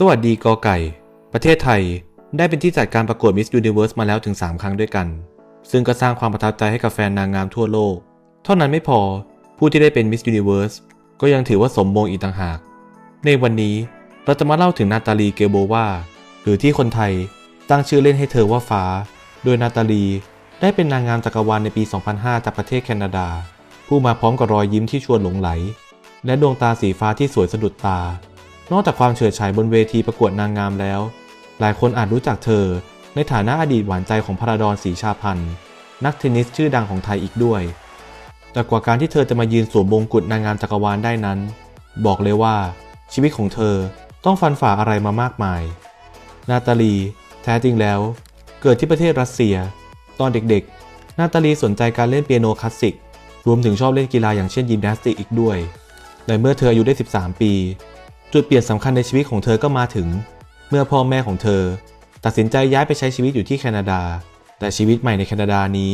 สวัสดีกอไก่ ประเทศไทยได้เป็นที่จัดการประกวด Miss Universe มาแล้วถึง 3 ครั้งด้วยกัน ซึ่งก็สร้างความประทับใจให้กับแฟนนางงามทั่วโลก เท่านั้นไม่พอผู้ที่ได้เป็น Miss Universe ก็ยังถือว่าสมมงอีกต่างหาก ในวันนี้เราจะมาเล่าถึงนาตาลีเกโบวาหรือที่คนไทยตั้งชื่อเล่นให้เธอว่าฟ้า โดยนาตาลีได้เป็นนางงามจักรวาลในปี 2005 จากประเทศแคนาดา ผู้มาพร้อมกับรอยยิ้มที่ชวนหลงไหล และดวงตาสีฟ้าที่สวยสะดุดตา นอกจากความเฉิดฉายบนเวทีประกวดนางงามแล้ว หลายคนอาจรู้จักเธอ ในฐานะอดีตหวานใจของพระดอนศรีชาพันธ์นักเทนนิสชื่อดังของไทยอีกด้วย แต่กว่าการที่เธอจะมายืนสวมมงกุฎนางงามจักรวาลได้นั้น บอกเลยว่า ชีวิตของเธอต้องฟันฝ่าอะไรมามากมาย นาตาลี แท้จริงแล้ว เกิดที่ประเทศรัสเซีย ตอนเด็กๆ นาตาลีสนใจการเล่นเปียโนคลาสสิก รวมถึงชอบเล่นกีฬาอย่างเช่นยิมนาสติกอีกด้วยแต่เมื่อเธออายุได้ 13 ปี จุดเปลี่ยนสำคัญในชีวิตของเธอก็มาถึง เมื่อพ่อแม่ของเธอ ตัดสินใจย้ายไปใช้ชีวิตอยู่ที่แคนาดา แต่ชีวิตใหม่ในแคนาดานี้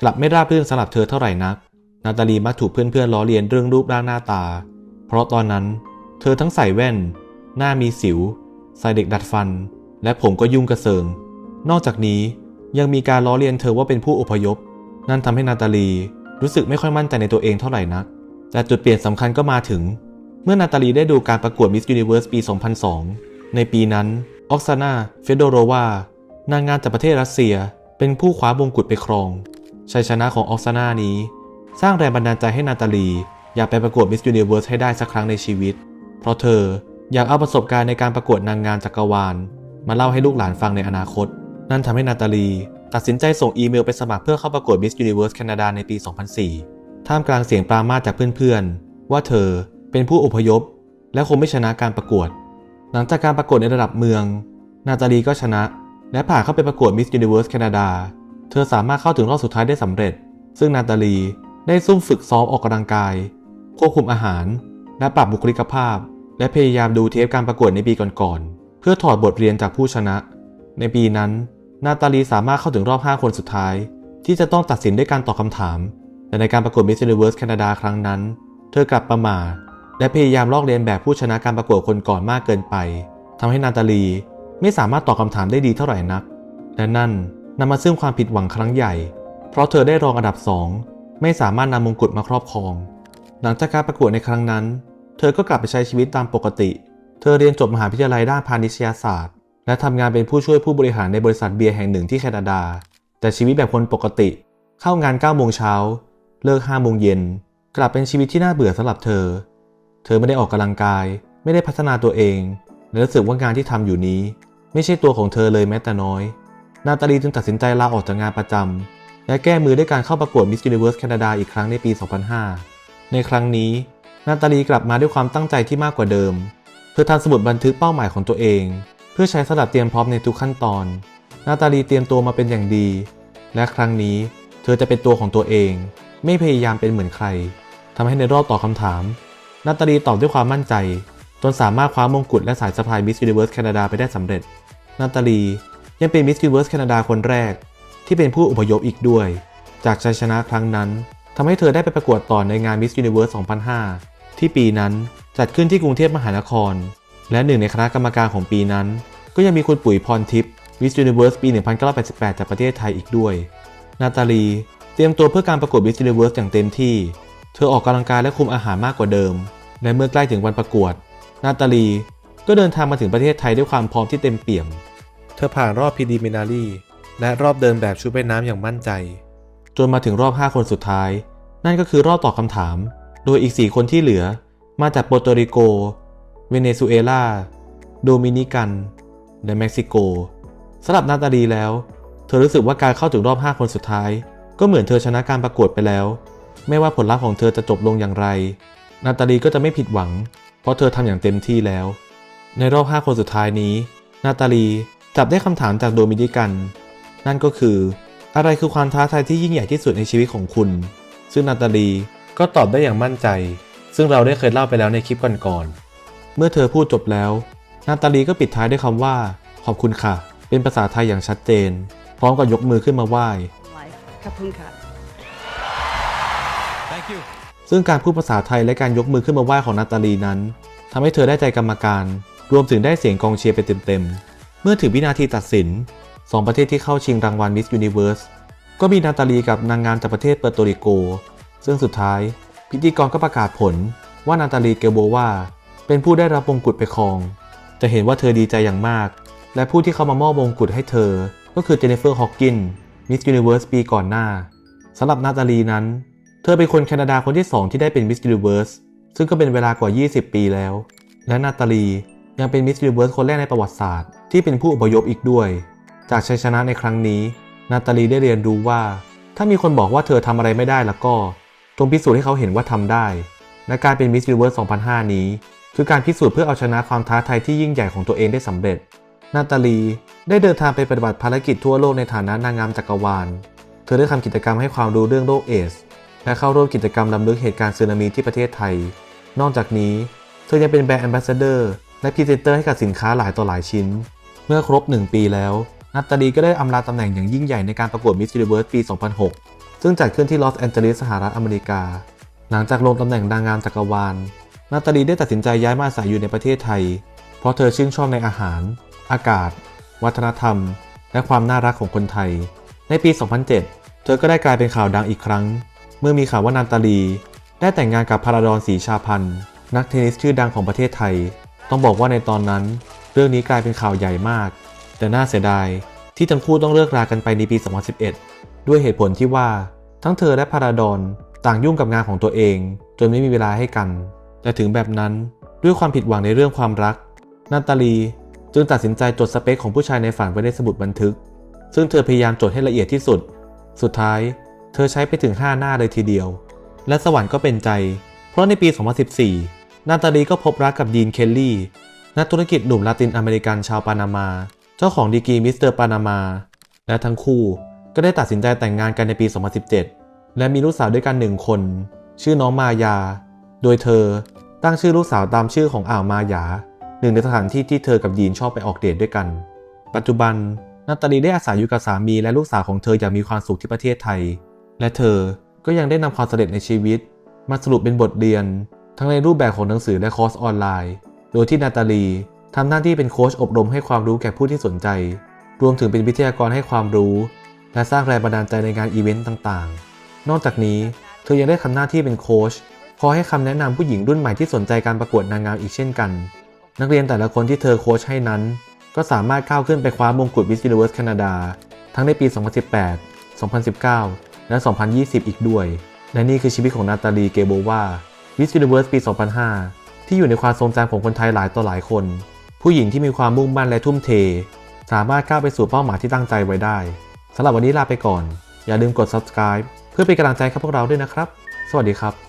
กลับไม่ราบรื่นสำหรับเธอเท่าไหร่นัก นาตาลีมักถูกเพื่อนๆล้อเลียนเรื่องรูปร่างหน้าตา เพราะตอนนั้น เธอทั้งใส่แว่น หน้ามีสิว ใส่เด็กดัดฟัน และผมก็ยุ่งกระเซิง นอกจากนี้ยังมีการล้อเลียนเธอว่าเป็นผู้อพยพ นั่นทำให้นาตาลีรู้สึกไม่ค่อยมั่นใจในตัวเองเท่าไหร่นัก แต่จุดเปลี่ยนสำคัญก็มาถึง เมื่อนาตาลีได้ดูการประกวด Miss Universe ปี 2002 ในปีนั้น ออกซานา เฟโดโรวา นางงามจากประเทศรัสเซีย เป็นผู้คว้ามงกุฎไปครอง ชัยชนะของออกซานานี้ สร้างแรงบันดาลใจให้นาตาลี อยากไปประกวด Miss Universe ให้ได้สักครั้งในชีวิต เพราะเธออยากเอาประสบการณ์ในการประกวดนางงามจักรวาล มาเล่าให้ลูกหลานฟังในอนาคต นั่นทำให้นาตาลี ตัดสินใจส่งอีเมลไปสมัครเพื่อเข้าประกวด Miss Universe แคนาดาในปี 2004 ท่ามกลางเสียงปรามาจากเพื่อนๆ ว่าเธอ เป็นผู้อพยพ และคงไม่ชนะการประกวด หลังจากการประกวดในระดับเมือง นาตาลีก็ชนะ และผ่านเข้าไปประกวด Miss Universe แคนาดา เธอสามารถเข้าถึงรอบสุดท้ายได้สำเร็จ ซึ่งนาตาลีได้ซุ่มฝึกซ้อมออกกำลังกาย ควบคุมอาหาร และปรับบุคลิกภาพ และพยายามดูเทปการประกวดในปีก่อนๆ เพื่อถอดบทเรียนจากผู้ชนะ ในปีนั้น นาตาลีสามารถเข้าถึงรอบ 5 คนสุดท้าย ที่จะต้องตัดสินด้วยการตอบคำถาม แต่ในการประกวด Miss Universe แคนาดาครั้งนั้น เธอกลับประมาท และพยายามลอกเลียนแบบผู้ชนะการประกวดคนก่อนมากเกินไปทำให้นาตาลีไม่สามารถตอบคำถามได้ดีเท่าไหร่นัก และนั่นนำมาซึ่งความผิดหวังครั้งใหญ่ เพราะเธอได้รองอันดับ2ไม่สามารถนำมงกุฎมาครอบครอง หลังจากการประกวดในครั้งนั้น เธอก็กลับไปใช้ชีวิตตามปกติ เธอเรียนจบมหาวิทยาลัยด้านพาณิชยศาสตร์ และทำงานเป็นผู้ช่วยผู้บริหารในบริษัทเบียร์แห่งหนึ่งที่แคนาดา แต่ชีวิตแบบคนปกติ เข้างาน9โมงเช้าเลิก5โมงเย็นกลับเป็นชีวิตที่น่าเบื่อสำหรับเธอ เธอไม่ได้ออกกำลังกาย ไม่ได้พัฒนาตัวเอง และรู้สึกว่างานที่ทำอยู่นี้ ไม่ใช่ตัวของเธอเลยแม้แต่น้อย นาตาลีจึงตัดสินใจลาออกจากงานประจำและแก้มือด้วยการเข้าประกวด Miss Universe แคนาดาอีกครั้งในปี 2005 ในครั้งนี้ นาตาลีกลับมาด้วยความตั้งใจที่มากกว่าเดิม เธอทำสมุดบันทึกเป้าหมายของตัวเอง เพื่อใช้สำหรับเตรียมพร้อมในทุกขั้นตอน นาตาลีเตรียมตัวมาเป็นอย่างดี และครั้งนี้ เธอจะเป็นตัวของตัวเอง ไม่พยายามเป็นเหมือนใครทำให้ในรอบต่อคำถาม นาตาลีตอบด้วยความมั่นใจ จนสามารถคว้ามงกุฎและสายสะพาย Miss Universe แคนาดาไปได้สำเร็จ นาตาลียังเป็น Miss Universe แคนาดาคนแรก ที่เป็นผู้อพยพอีกด้วย จากชัยชนะครั้งนั้นทำให้เธอได้ไปประกวดต่อในงาน Miss Universe 2005 ที่ปีนั้นจัดขึ้นที่กรุงเทพมหานคร และหนึ่งในคณะกรรมการของปีนั้น ก็ยังมีคุณปุ๋ยพรทิพย์ Miss Universe ปี 1988 จากประเทศไทยอีกด้วย นาตาลีเตรียมตัวเพื่อการประกวด Miss Universe อย่างเต็มที่ เธอออกกำลังกายและคุมอาหารมากกว่าเดิม และเมื่อใกล้ถึงวันประกวด นาตาลีก็เดินทางมาถึงประเทศไทยด้วยความพร้อมที่เต็มเปี่ยม เธอผ่านรอบ preliminary และรอบเดินแบบชุดว่ายน้ำอย่างมั่นใจ จนมาถึงรอบ 5 คนสุดท้าย นั่นก็คือรอบตอบคำถาม โดยอีก 4 คนที่เหลือ มาจากโปรโตริโก เวเนซุเอลา โดมินิกัน และเม็กซิโกสำหรับนาตาลีแล้ว เธอรู้สึกว่าการเข้าถึงรอบ 5 คนสุดท้าย ก็เหมือนเธอชนะการประกวดไปแล้ว ไม่ว่าผลลัพธ์ของเธอจะจบลงอย่างไร นาตาลีก็จะไม่ผิดหวัง เพราะเธอทำอย่างเต็มที่แล้ว ในรอบ 5 คนสุดท้ายนี้ นาตาลีจับได้คำถามจากโดมินิกัน นั่นก็คือ อะไรคือความท้าทายที่ยิ่งใหญ่ที่สุดในชีวิตของคุณ ซึ่งนาตาลีก็ตอบได้อย่างมั่นใจ ซึ่งเราได้เคยเล่าไปแล้วในคลิปก่อนๆเมื่อเธอพูดจบแล้ว นาตาลีก็ปิดท้ายด้วยคำว่า ขอบคุณค่ะ เป็นภาษาไทยอย่างชัดเจน พร้อมกับยกมือขึ้นมาไหว้ life. Kapunka. Thank you. ซึ่งการพูดภาษาไทยและการยกมือขึ้นมาไหว้ของนาตาลีนั้นทำให้เธอได้ใจกรรมการ รวมถึงได้เสียงกองเชียร์ไปเต็มๆ เมื่อถึงวินาทีตัดสิน 2 ประเทศที่เข้าชิงรางวัล Miss Universe ก็มีนาตาลีกับนางงามจากประเทศเปอร์โตริโก ซึ่งสุดท้าย พิธีกรก็ประกาศผลว่านาตาลีเกลโบวาเป็นผู้ได้รับมงกุฎไปครอง จะเห็นว่าเธอดีใจอย่างมาก และผู้ที่เข้ามามอบมงกุฎให้เธอ ก็คือเจเนฟเฟอร์ฮอกกิน Miss Universe ปีก่อนหน้าสำหรับนาตาลีนั้น เธอเป็นคนแคนาดาคนที่ 2 ที่ได้เป็น Miss Universe ซึ่งก็เป็นเวลากว่า 20 ปีแล้ว และนาตาลี ยังเป็น Miss Universe คนแรกในประวัติศาสตร์ที่เป็นผู้อพยพอีกด้วย จากชัยชนะในครั้งนี้ นาตาลีได้เรียนรู้ว่า ถ้ามีคนบอกว่าเธอทำอะไรไม่ได้แล้วก็จงพิสูจน์ให้เขาเห็นว่าทำได้และการเป็น Miss Universe 2005 นี้ คือการพิสูจน์เพื่อเอาชนะความท้าทายที่ยิ่งใหญ่ของตัวเองได้สำเร็จ นาตาลีได้เดินทางไปปฏิบัติภารกิจทั่วโลกในฐานะนางงามจักรวาล เธอได้ทำกิจกรรมให้ความรู้เรื่องโรคเอส และเข้าร่วมกิจกรรมลำลึกเหตุการณ์สึนามิที่ประเทศไทย นอกจากนี้ เธอยังเป็นแบรนด์แอมบาสเดอร์และพรีเซนเตอร์ให้กับสินค้าหลายต่อหลายชิ้น เมื่อครบ 1 ปีแล้วนาตตาลีก็ได้อำลาตำแหน่งอย่างยิ่งใหญ่ในการประกวด Miss Universe ปี 2006 ซึ่งจัดขึ้นที่ลอสแอนเจลิสสหรัฐอเมริกา หลังจากลงตำแหน่งนางงามจักรวาล นาตาลีได้ตัดสินใจย้ายมาอาศัยอยู่ในประเทศไทย เพราะเธอชื่นชอบในอาหาร อากาศ วัฒนธรรม และความน่ารักของคนไทย ในปี 2007 เธอก็ได้กลายเป็นข่าวดังอีกครั้ง เมื่อมีข่าวว่านาตาลี ได้แต่งงานกับพาราดอนศรีชาพันธ์ นักเทนนิสชื่อดังของประเทศไทย ต้องบอกว่าในตอนนั้น เรื่องนี้กลายเป็นข่าวใหญ่มาก แต่น่าเสียดายที่ทั้งคู่ต้องเลิกรากันไปในปี 2011 ด้วยเหตุผลที่ว่าทั้งเธอและพาราดอนต่างยุ่งกับงานของตัวเอง จนไม่มีเวลาให้กัน แต่ถึงแบบนั้นด้วยความผิดหวังในเรื่องความรักนาตาลีจึงตัดสินใจจดสเปคของผู้ชายในฝันไว้ในสมุดบันทึก ซึ่งเธอพยายามจดให้ละเอียดที่สุด สุดท้าย เธอใช้ไปถึง 5 หน้าเลยทีเดียว และสวรรค์ก็เป็นใจ เพราะในปี 2014 นาตาลีก็พบรักกับดีนเคลลี่ นักธุรกิจหนุ่มลาตินอเมริกันชาวปานามา เจ้าของดีกรีมิสเตอร์ปานามา และทั้งคู่ก็ได้ตัดสินใจแต่งงานกันในปี 2017 และมีลูกสาวด้วยกันหนึ่งคน ชื่อน้องมายา โดยเธอตั้งชื่อลูกสาวตามชื่อของอ่าวมายา หนึ่งในสถานที่ที่เธอกับดีนชอบไปออกเดทด้วยกัน ปัจจุบันนาตาลีได้อาศัยอยู่กับสามีและลูกสาวของเธออย่างมีความสุขที่ประเทศไทย และเธอก็ยังได้นำความสำเร็จในชีวิต มาสรุปเป็นบทเรียน ทั้งในรูปแบบของหนังสือและคอร์สออนไลน์ โดยที่นาตาลีทำหน้าที่เป็นโค้ชอบรมให้ความรู้แก่ผู้ที่สนใจ รวมถึงเป็นวิทยากรให้ความรู้ และสร้างแรงบันดาลใจในงานอีเวนต์ต่างๆ นอกจากนี้เธอยังได้ทำหน้าที่เป็นโค้ชคอยให้คำแนะนำผู้หญิงรุ่นใหม่ที่สนใจการประกวดนางงามอีกเช่นกัน นักเรียนแต่ละคนที่เธอโค้ชให้นั้น ก็สามารถก้าวขึ้นไปคว้ามงกุฎ Miss Universe แคนาดา ทั้งในปี 2018 2019 และ 2020 อีกด้วย และนี่คือชีวิตของนาตาลีเกโบวามิสยูนิเวิร์สปี 2005 ที่อยู่ในความทรงจำของคนไทยหลายต่อหลายคน ผู้หญิงที่มีความมุ่งมั่นและทุ่มเท สามารถก้าวไปสู่เป้าหมายที่ตั้งใจไว้ได้สำหรับวันนี้ลาไปก่อน อย่าลืมกด subscribe เพื่อเป็นกำลังใจให้พวกเราด้วยนะครับ สวัสดีครับ